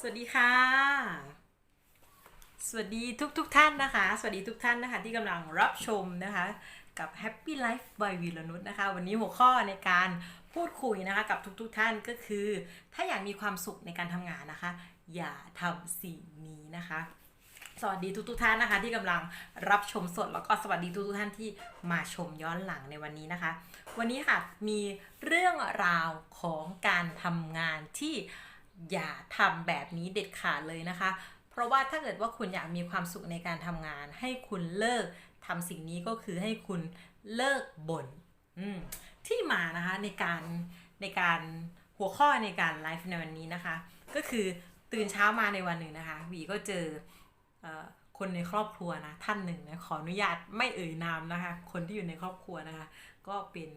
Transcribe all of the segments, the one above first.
สวัสดีค่ะ สวัสดีทุกทุกท่านนะคะ สวัสดีทุกท่านนะคะ ที่กำลังรับชมนะคะ กับ Happy Life by วีรนุชนะคะ วันนี้หัวข้อในการพูดคุยนะคะ กับทุกๆทท่านก็คือ ถ้าอยากมีความสุขในการทำงานนะคะ อย่าทำสิ่งนี้นะคะ สวัสดีทุกทุกท่านนะคะ ที่กำลังรับชมสดแล้วก็สวัสดีทุกทุกท่านที่มาชมย้อนหลังในวันนี้นะคะ วันนี้ค่ะมีเรื่องราวของการทำงานที่ อย่าทำแบบนี้เด็ดขาดเลยนะคะ เพราะว่าถ้าเกิดว่าคุณอยากมีความสุขในการทำงาน ให้คุณเลิกทำสิ่งนี้ก็คือให้คุณเลิกบ่นที่มานะคะในการในการหัวข้อในการไลฟ์ในวันนี้นะคะ ก็คือตื่นเช้ามาในวันหนึ่งนะคะหวีก็เจอเออคนในครอบครัวนะท่านหนึ่งนะขออนุญาตไม่เอ่ยนามนะคะ คนที่อยู่ในครอบครัวนะคะ ก็เป็น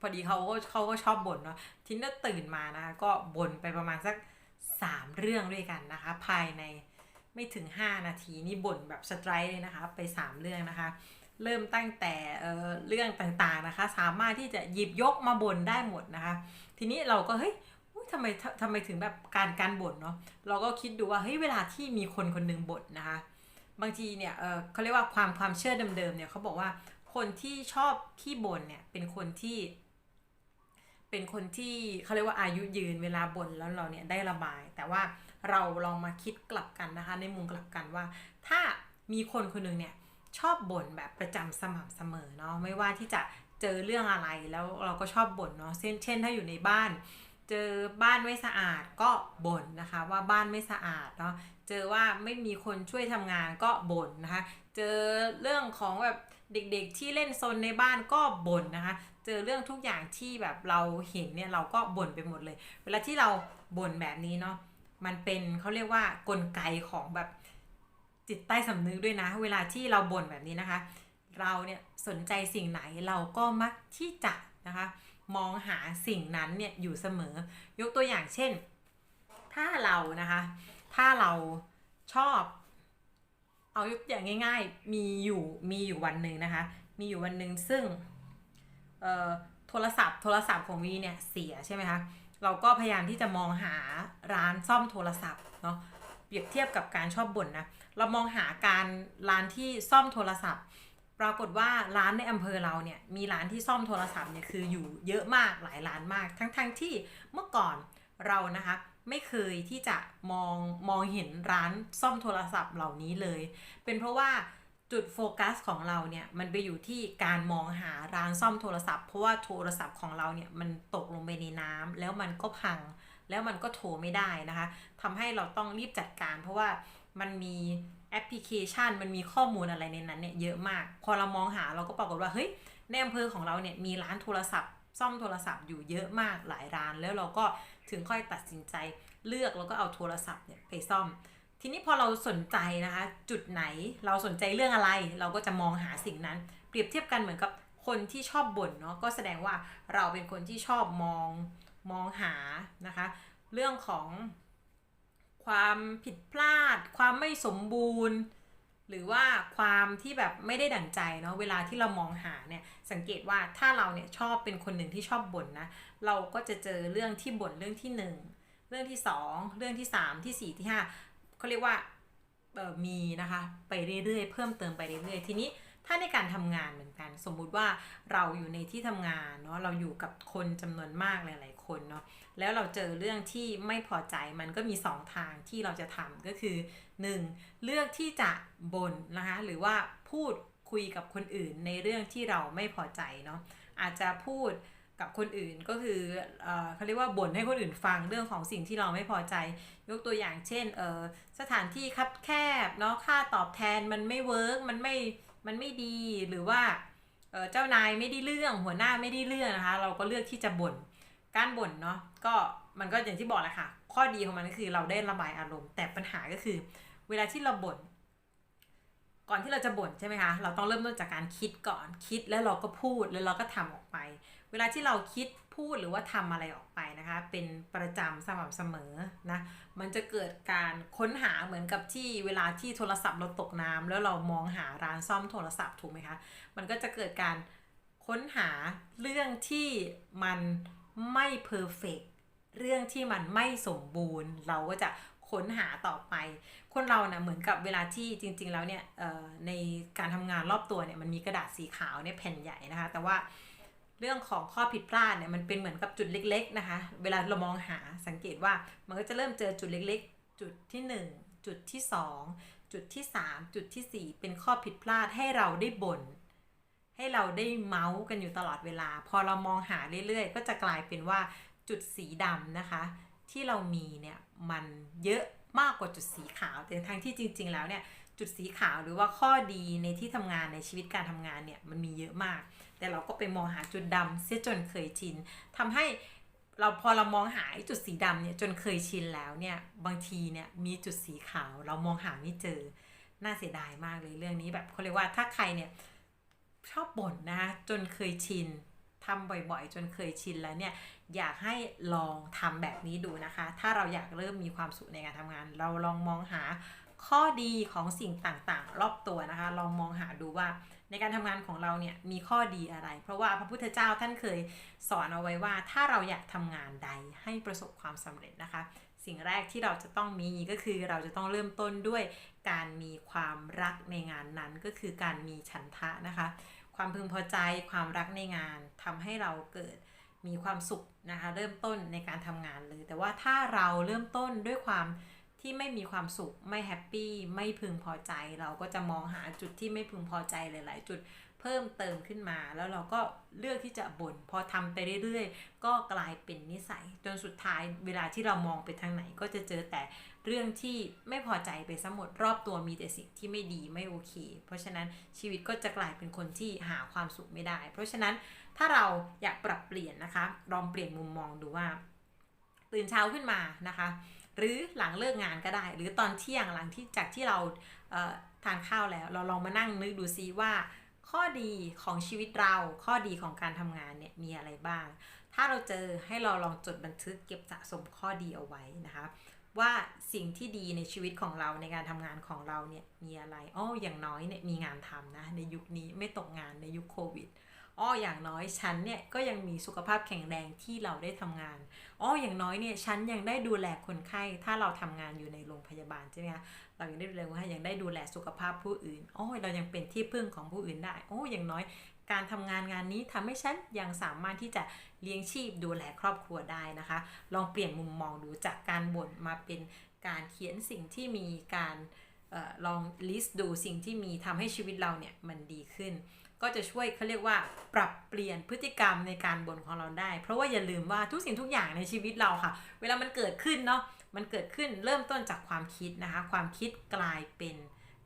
พอดีเขาก็เขาก็ชอบบ่นเนาะทีนี้ตื่นมานะก็บ่นไปประมาณสักสามเรื่องด้วยกันนะคะ ภายในไม่ถึง 5 นาทีนี่บ่นแบบสไตร์เลยนะคะ ไป 3 เรื่องนะคะ เริ่มตั้งแต่เออเรื่องต่างๆนะคะ สามารถที่จะหยิบยกมาบ่นได้หมดนะคะ ทีนี้เราก็เฮ้ยทำไมทำไมถึงแบบการการบ่นเนาะเราก็คิดดูว่าเฮ้ยเวลาที่มีคนคนหนึ่งบ่นนะคะ บางทีเนี่ยเออเขาเรียกว่าความความเชื่อเดิมๆเนี่ยเขาบอกว่าคนที่ชอบขี้บ่นเนี่ยเป็นคนที่ เป็นคนที่เขาเรียกว่าอายุยืนเวลาบ่นแล้วเราเนี่ยได้ระบาย แต่ว่าเราลองมาคิดกลับกันนะคะ ในมุมกลับกันว่า ถ้ามีคนคนหนึ่งเนี่ยชอบบ่นแบบประจำสม่ำเสมอเนาะไม่ว่าที่จะเจอเรื่องอะไรแล้วเราก็ชอบบ่นเนาะเช่นเช่นถ้าอยู่ในบ้าน เจอบ้านไม่สะอาดก็บ่นนะคะว่าบ้านไม่สะอาดเนาะเจอว่าไม่มีคนช่วยทำงานก็บ่นนะคะ เจอเรื่องของแบบ เด็กๆที่เล่นโซนในบ้านก็บ่นนะคะ เจอเรื่องทุกอย่างที่แบบเราเห็นเนี่ยเราก็บ่นไปหมดเลย เวลาที่เราบ่นแบบนี้เนาะมันเป็นเขาเรียกว่ากลไกของแบบจิตใต้สำนึกด้วยนะ เวลาที่เราบ่นแบบนี้นะคะ เราเนี่ยสนใจสิ่งไหนเราก็มักที่จะนะคะ มองหาสิ่งนั้นเนี่ยอยู่เสมอ ยกตัวอย่างเช่น ถ้าเรานะคะ ถ้าเราชอบ เอายกอย่างง่าย ๆ มีอยู่มีอยู่วันหนึ่งนะคะ มีอยู่วันหนึ่งซึ่งโทรศัพท์โทรศัพท์ของวีเนี่ยเสียใช่ไหมคะ เราก็พยายามที่จะมองหาร้านซ่อมโทรศัพท์เนาะ เปรียบเทียบกับการชอบบ่นนะ เรามองหาการร้านที่ซ่อมโทรศัพท์ ปรากฏว่าร้านในอำเภอเราเนี่ยมีร้านที่ซ่อมโทรศัพท์เนี่ยคืออยู่เยอะมากหลายร้านมาก ทั้งๆทที่เมื่อก่อนเรานะคะ ไม่เคยที่จะมองมองเห็นร้านซ่อมโทรศัพท์เหล่านี้เลย เป็นเพราะว่าจุดโฟกัสของเราเนี่ยมันไปอยู่ที่การมองหาร้านซ่อมโทรศัพท์ เพราะว่าโทรศัพท์ของเราเนี่ยมันตกลงไปในน้ำแล้วมันก็พัง แล้วมันก็โทรไม่ได้นะคะทำให้เราต้องรีบจัดการ เพราะว่ามันมีแอปพลิเคชัน มันมีข้อมูลอะไรในนั้นเนี่ยเยอะมาก พอเรามองหาเราก็ปรากฏว่าเฮ้ยในอำเภอของเราเนี่ยมีร้านโทรศัพท์ ซ่อมโทรศัพท์อยู่เยอะมากหลายร้าน แล้วเราก็ถึงค่อยตัดสินใจเลือกแล้วก็เอาโทรศัพท์เนี่ยไปซ่อม ทีนี้พอเราสนใจนะคะ จุดไหนเราสนใจเรื่องอะไร เราก็จะมองหาสิ่งนั้น เปรียบเทียบกันเหมือนกับคนที่ชอบบ่นเนาะก็แสดงว่าเราเป็นคนที่ชอบมองมองหานะคะ เรื่องของความผิดพลาด ความไม่สมบูรณ์ หรือว่าความที่แบบไม่ได้ดั่งใจเนาะเวลาที่เรามองหาเนี่ยสังเกตว่าถ้าเราเนี่ยชอบเป็นคนหนึ่งที่ชอบบ่นนะเราก็จะเจอเรื่องที่บ่นเรื่องที่หนึ่งเรื่องที่สองเรื่องที่สามที่สี่ที่ห้าเขาเรียกว่ามีนะคะไปเรื่อยๆเพิ่มเติมไปเรื่อยๆทีนี้ ถ้าในการทำงานเหมือนกัน สมมุติว่าเราอยู่ในที่ทำงานเนาะเราอยู่กับคนจำนวนมากหลาย ๆ คนเนาะแล้วเราเจอเรื่องที่ไม่พอใจมันก็มี 2 ทางที่เราจะทำก็คือ 1. เลือกที่จะบ่นนะคะหรือว่าพูดคุยกับคนอื่นในเรื่องที่เราไม่พอใจเนาะอาจจะพูดกับคนอื่นก็คือเออเขาเรียกว่าบ่นให้คนอื่นฟังเรื่องของสิ่งที่เราไม่พอใจ ยกตัวอย่างเช่นเออสถานที่คับแคบเนาะค่าตอบแทนมันไม่เวิร์กมันไม่ มันไม่ดีหรือว่าเจ้านายไม่ได้เรื่องหัวหน้าไม่ได้เรื่องนะคะ เราก็เลือกที่จะบ่นการบ่นเนาะก็มันก็อย่างที่บอกแหละค่ะ ข้อดีของมันก็คือเราได้ระบายอารมณ์ แต่ปัญหาก็คือ เวลาที่เราบ่นก่อนที่เราจะบ่นใช่ไหมคะ เราต้องเริ่มต้นจากการคิดก่อน คิดแล้วเราก็พูดแล้วเราก็ทำออกไปเวลาที่เราคิดพูดหรือว่าทำอะไรออกไปนะคะ เป็นประจำสม่ำเสมอนะมันจะเกิดการค้นหาเหมือนกับที่เวลาที่โทรศัพท์เราตกน้ำแล้วเรามองหาร้านซ่อมโทรศัพท์ถูกไหมคะมันก็จะเกิดการค้นหาเรื่องที่มันไม่เพอร์เฟกเรื่องที่มันไม่สมบูรณ์ เราก็จะค้นหาต่อไป คนเราเนะ่ยเหมือนกับเวลาที่จริง ๆ แล้วเนี่ยเอ่อในการทำงานรอบตัวเนี่ยมันมีกระดาษสีขาวเนี่ยแผ่นใหญ่นะคะ แต่ว่า เรื่องของข้อผิดพลาดเนี่ยมันเป็นเหมือนกับจุดเล็ก ๆ นะคะ เวลาเรามองหาสังเกตว่ามันก็จะเริ่มเจอจุดเล็ก ๆ จุดที่ 1 จุดที่ 2 จุดที่ 3 จุดทีสี่ 4 เป็นข้อผิดพลาดให้เราได้บน่นให้เราได้เมาส์กันอยู่ตลอดเวลา พอเรามองหาเรื่อย ๆ ก็จะกลายเป็นว่าจุดสีดำนะคะ ที่เรามีเนี่ยมันเยอะมากกว่าจุดสีขาวแต่ทั้งที่จริง ๆ แล้วเนี่ย จุดสีขาวหรือว่าข้อดีในที่ทำงานในชีวิตการทำงานเนี่ยมันมีเยอะมาก แต่เราก็ไปมองหาจุดดำเสียจนเคยชินทำให้เราพอเรามองหาจุดสีดำเนี่ยจนเคยชินแล้วเนี่ยบางทีเนี่ยมีจุดสีขาว เรามองหาไม่เจอน่าเสียดายมากเลยเรื่องนี้แบบเขาเรียกว่าถ้าใครเนี่ยชอบบ่นนะคะจนเคยชินทำบ่อยๆ จนเคยชินแล้วเนี่ยอยากให้ลองทำแบบนี้ดูนะคะ ถ้าเราอยากเริ่มมีความสุขในการทำงาน เราลองมองหา ข้อดีของสิ่งต่างๆ รอบตัวนะคะ ลองมองหาดูว่าในการทำงานของเราเนี่ยมีข้อดีอะไร เพราะว่าพระพุทธเจ้าท่านเคยสอนเอาไว้ว่า ถ้าเราอยากทำงานใดให้ประสบความสำเร็จนะคะ สิ่งแรกที่เราจะต้องมีก็คือเราจะต้องเริ่มต้นด้วยการมีความรักในงานนั้นก็คือการมีฉันทะนะคะ ความพึงพอใจความรักในงานทำให้เราเกิดมีความสุขนะคะ เริ่มต้นในการทำงานเลย แต่ว่าถ้าเราเริ่มต้นด้วยความ ที่ไม่มีความสุขไม่แฮปปี้ไม่พึงพอใจ เราก็จะมองหาจุดที่ไม่พึงพอใจหลาย ๆ จุดเพิ่มเติมขึ้นมา แล้วเราก็เลือกที่จะบน่นพอทำไปเรื่อย ๆ ก็กลายเป็นนิสัย จนสุดท้ายเวลาที่เรามองไปทางไหน ก็จะเจอแต่เรื่องที่ไม่พอใจไปซะหมดรอบตัวมีแต่สิ่งที่ไม่ดีไม่โอเค เพราะฉะนั้นชีวิตก็จะกลายเป็นคนที่หาความสุขไม่ได้ เพราะฉะนั้นถ้าเราอยากปรับเปลี่ยนนะคะลองเปลี่ยนมุมมองดูว่า ตื่นเช้าขึ้นมานะคะ หรือหลังเลิกงานก็ได้ หรือตอนเที่ยงหลังที่จากที่เราเทานข้าวแล้ว เราลองมานั่งนึกดูซิว่า ข้อดีของชีวิตเรา ข้อดีของการทำงานเนี่ยมีอะไรบ้าง ถ้าเราเจอให้เราลองจดบันทึกเก็บสะสมข้อดีเอาไว้นะคะว่าสิ่งที่ดีในชีวิตของเราในการทำงานของเราเนี่ยมีอะไรอ้ออย่างน้อยเนี่ยมีงานทำนะในยุคนี้ไม่ตกงานในยุคโควิด อ้ออย่างน้อยฉันเนี่ยก็ยังมีสุขภาพแข็งแรงที่เราได้ทำงานอ้ออย่างน้อยเนี่ยฉันยังได้ดูแลคนไข้ ถ้าเราทำงานอยู่ในโรงพยาบาลใช่ไหมคะเรายังได้ดูแลคนไข้ยังได้ดูแลสุขภาพผู้อื่นอ้อเรายังเป็นที่พึ่งของผู้อื่นได้อ้ออย่างน้อยการทำงานงานนี้ทำให้ฉันยังสามารถที่จะเลี้ยงชีพดูแลครอบครัวได้นะคะ ลองเปลี่ยนมุมมองดูจากการบ่นมาเป็นการเขียนสิ่งที่มีการออลองลิสต์ดูสิ่งที่มีทำให้ชีวิตเราเนี่ยมันดีขึ้น ก็จะช่วยเขาเรียกว่าปรับเปลี่ยนพฤติกรรมในการบ่นของเราได้ เพราะว่าอย่าลืมว่าทุกสิ่งทุกอย่างในชีวิตเราค่ะ เวลามันเกิดขึ้นเนาะมันเกิดขึ้นเริ่มต้นจากความคิดนะคะ ความคิดกลายเป็น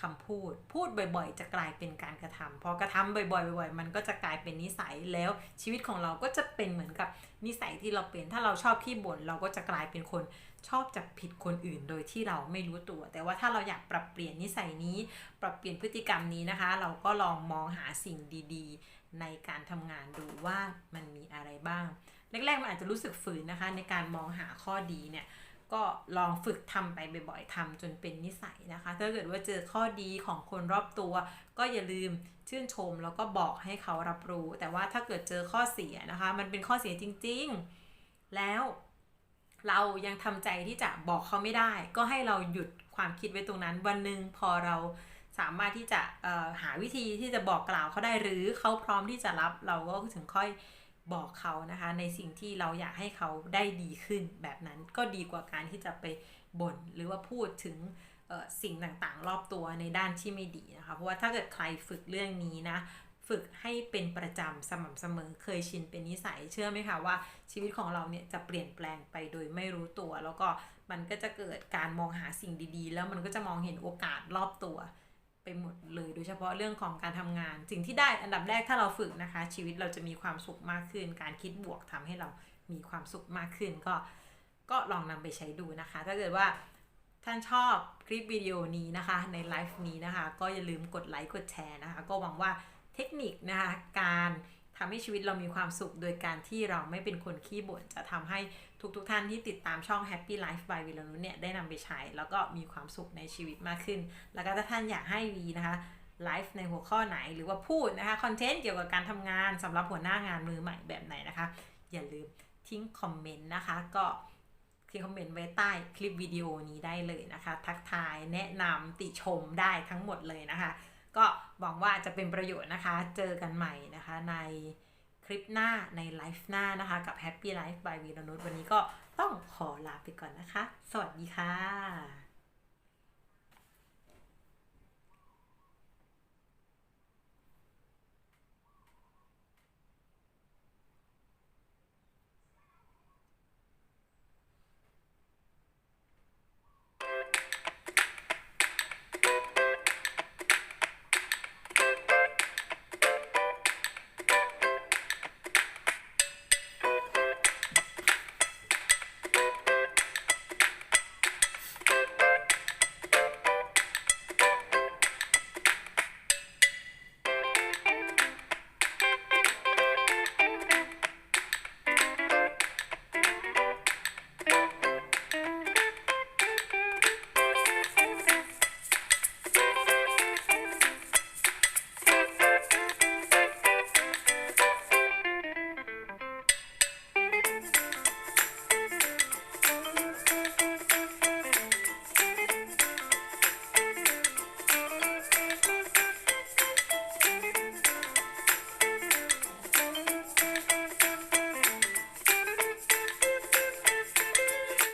คำพูด พูดบ่อยๆ จะกลายเป็นการกระทำพอกระทำบ่อยๆบ่อยๆมันก็จะกลายเป็นนิสัยแล้วชีวิตของเราก็จะเป็นเหมือนกับนิสัยที่เราเป็น ถ้าเราชอบขี้บ่นเราก็จะกลายเป็นคนชอบจับผิดคนอื่นโดยที่เราไม่รู้ตัว แต่ว่าถ้าเราอยากปรับเปลี่ยนนิสัยนี้ ปรับเปลี่ยนพฤติกรรมนี้นะคะ เราก็ลองมองหาสิ่งดีๆ ในการทำงานดูว่ามันมีอะไรบ้างแรกๆมันอาจจะรู้สึกฝืนนะคะ ในการมองหาข้อดีเนี่ย ก็ลองฝึกทำไปบ่อยๆทำจนเป็นนิสัยนะคะ ถ้าเกิดว่าเจอข้อดีของคนรอบตัว ก็อย่าลืมชื่นชมแล้วก็บอกให้เขารับรู้ แต่ว่าถ้าเกิดเจอข้อเสียนะคะ มันเป็นข้อเสียจริง ๆ แล้วเรายังทำใจที่จะบอกเขาไม่ได้ ก็ให้เราหยุดความคิดไว้ตรงนั้น วันหนึ่งพอเราสามารถที่จะหาวิธีที่จะบอกกล่าวเขาได้หรือเขาพร้อมที่จะรับเราก็ถึงค่อย บอกเขานะคะในสิ่งที่เราอยากให้เขาได้ดีขึ้นแบบนั้นก็ดีกว่าการที่จะไปบ่นหรือว่าพูดถึงสิ่งต่างๆ รอบตัวในด้านที่ไม่ดีนะคะเพราะว่าถ้าเกิดใครฝึกเรื่องนี้นะฝึกให้เป็นประจำสม่ำเสมอเคยชินเป็นนิสัยเชื่อไหมคะว่าชีวิตของเราเนี่ยจะเปลี่ยนแปลงไปโดยไม่รู้ตัว แล้วก็มันก็จะเกิดการมองหาสิ่งดีๆ แล้วมันก็จะมองเห็นโอกาสรอบตัว ไปหมดเลย โดยเฉพาะเรื่องของการทำงาน สิ่งที่ได้อันดับแรกถ้าเราฝึกนะคะ ชีวิตเราจะมีความสุขมากขึ้น การคิดบวกทำให้เรามีความสุขมากขึ้น ก็ก็ลองนำไปใช้ดูนะคะ ถ้าเกิดว่าท่านชอบคลิปวิดีโอนี้นะคะในไลฟ์นี้นะคะ ก็อย่าลืมกดไลค์กดแชร์นะคะ ก็หวังว่าเทคนิคนะคะการ ทำให้ชีวิตเรามีความสุขโดยการที่เราไม่เป็นคนขี้บ่นจะทำให้ทุกๆทท่านที่ติดตามช่อง Happy Life by วิลนุเนี่ยได้นำไปใช้ แล้วก็มีความสุขในชีวิตมากขึ้น แล้วก็ถ้าท่านอยากให้วีนะคะไลฟ์ในหัวข้อไหนหรือว่าพูดนะคะคอนเทนต์เกี่ยวกับการทำงานสำหรับหัวหน้างานมือใหม่แบบไหนนะคะ อย่าลืมทิ้งคอมเมนต์นะคะ ก็คลิปคอมเมนต์ไว้ใต้คลิปวิดีโอนี้ได้เลยนะคะ ทักทายแนะนำติชมได้ทั้งหมดเลยนะคะ ก็หวังว่าจะเป็นประโยชน์นะคะ เจอกันใหม่นะคะในคลิปหน้าในไลฟ์หน้านะคะ กับ Happy Life by วีรนุชวันนี้ก็ต้องขอลาไปก่อนนะคะ สวัสดีค่ะ